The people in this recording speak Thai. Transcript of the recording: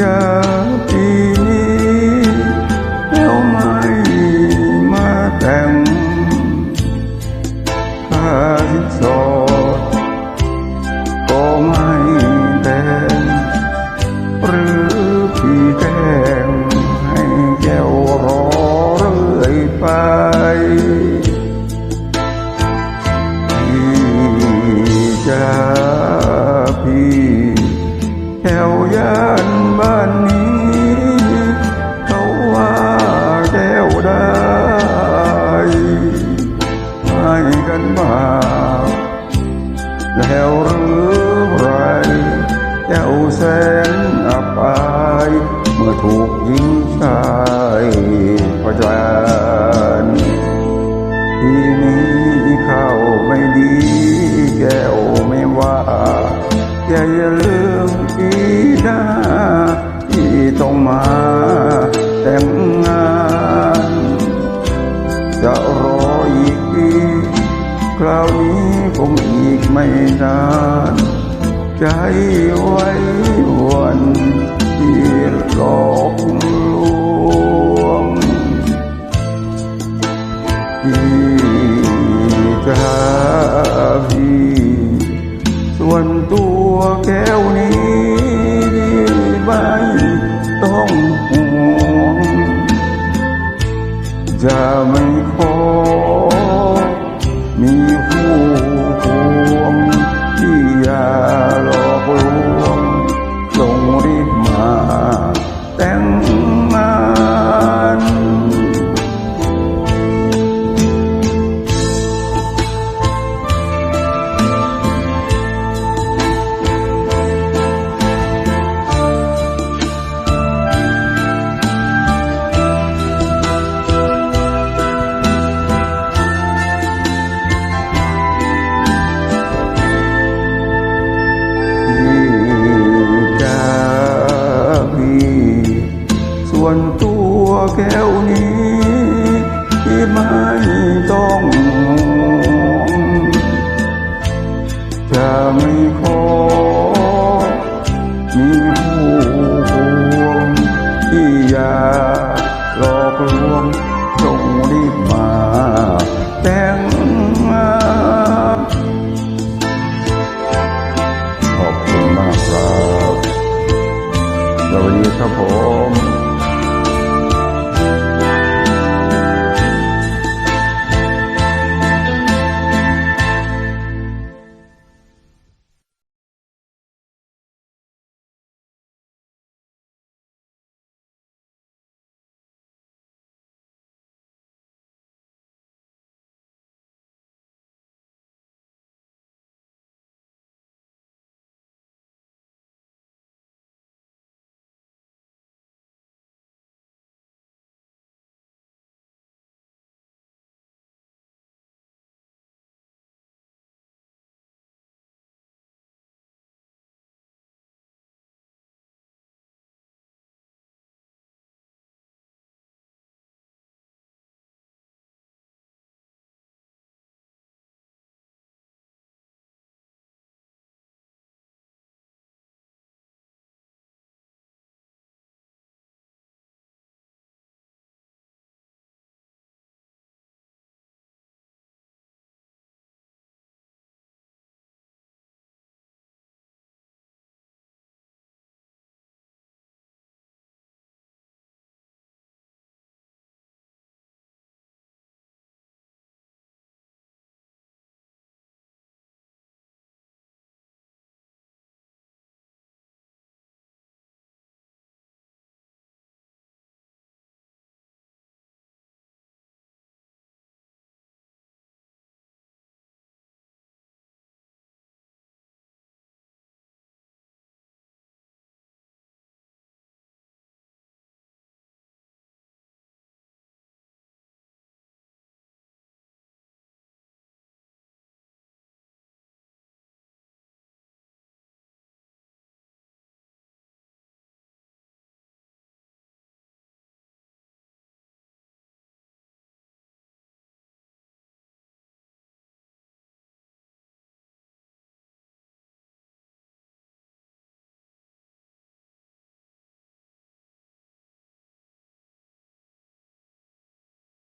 ญาปีนี้แล้วไม่มาแต่งค่าสินสอดก็ไม่แต่งหรือพี่แกล้งให้แก้วรอเรื่อยไป หรือไรแก้วแสนอับอายเมื่อถูกยิงชายประจานทีนี้เข้าไม่ดีแก้วไม่ว่าแกอย่าลืมอีนะที่ต้องมา ไว้วันที่หลอกลวงพี่จะพีส่วนตัวแก้วนี้ไม่ต้องห่วงจะไม่ขอ ง ส่วนตัวแก้วนี้ที่ไม่ต้องจะไม่ขอมีผู้ห่วงที่อย่าหลอกลวงจงรีบมาแต่งงานขอบคุณมากครับสวัสดีครับผม